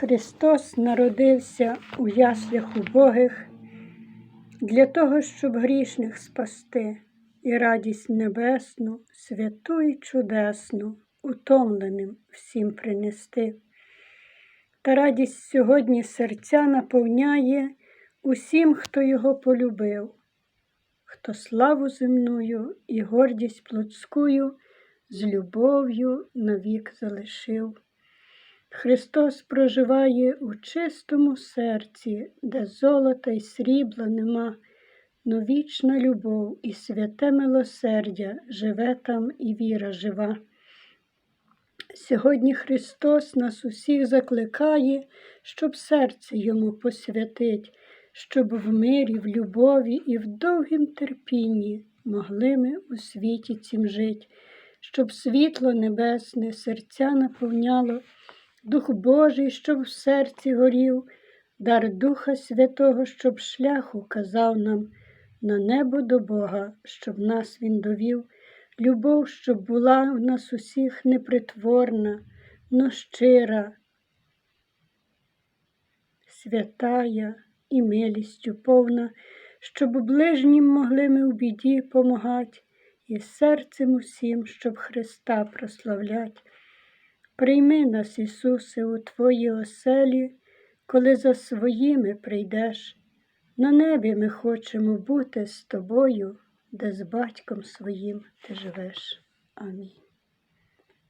Христос народився у яслях убогих для того, щоб грішних спасти і радість небесну, святу і чудесну, утомленим всім принести. Та радість сьогодні серця наповняє усім, хто його полюбив, хто славу земную і гордість плотськую з любов'ю навік залишив. Христос проживає у чистому серці, де золота й срібла нема, но вічна любов і святе милосердя живе там і віра жива. Сьогодні Христос нас усіх закликає, щоб серце йому посвятить, щоб в мирі, в любові і в довгім терпінні могли ми у світі цім жить, щоб світло небесне серця наповняло. Дух Божий, щоб в серці горів, дар Духа Святого, щоб шлях указав нам на небо до Бога, щоб нас Він довів, любов, щоб була в нас усіх непритворна, но щира, святая і милістю повна, щоб ближнім могли ми у біді помагать, і серцем усім, щоб Христа прославлять. Прийми нас, Ісусе, у Твої оселі, коли за своїми прийдеш. На небі ми хочемо бути з тобою, де з батьком своїм ти живеш. Амінь.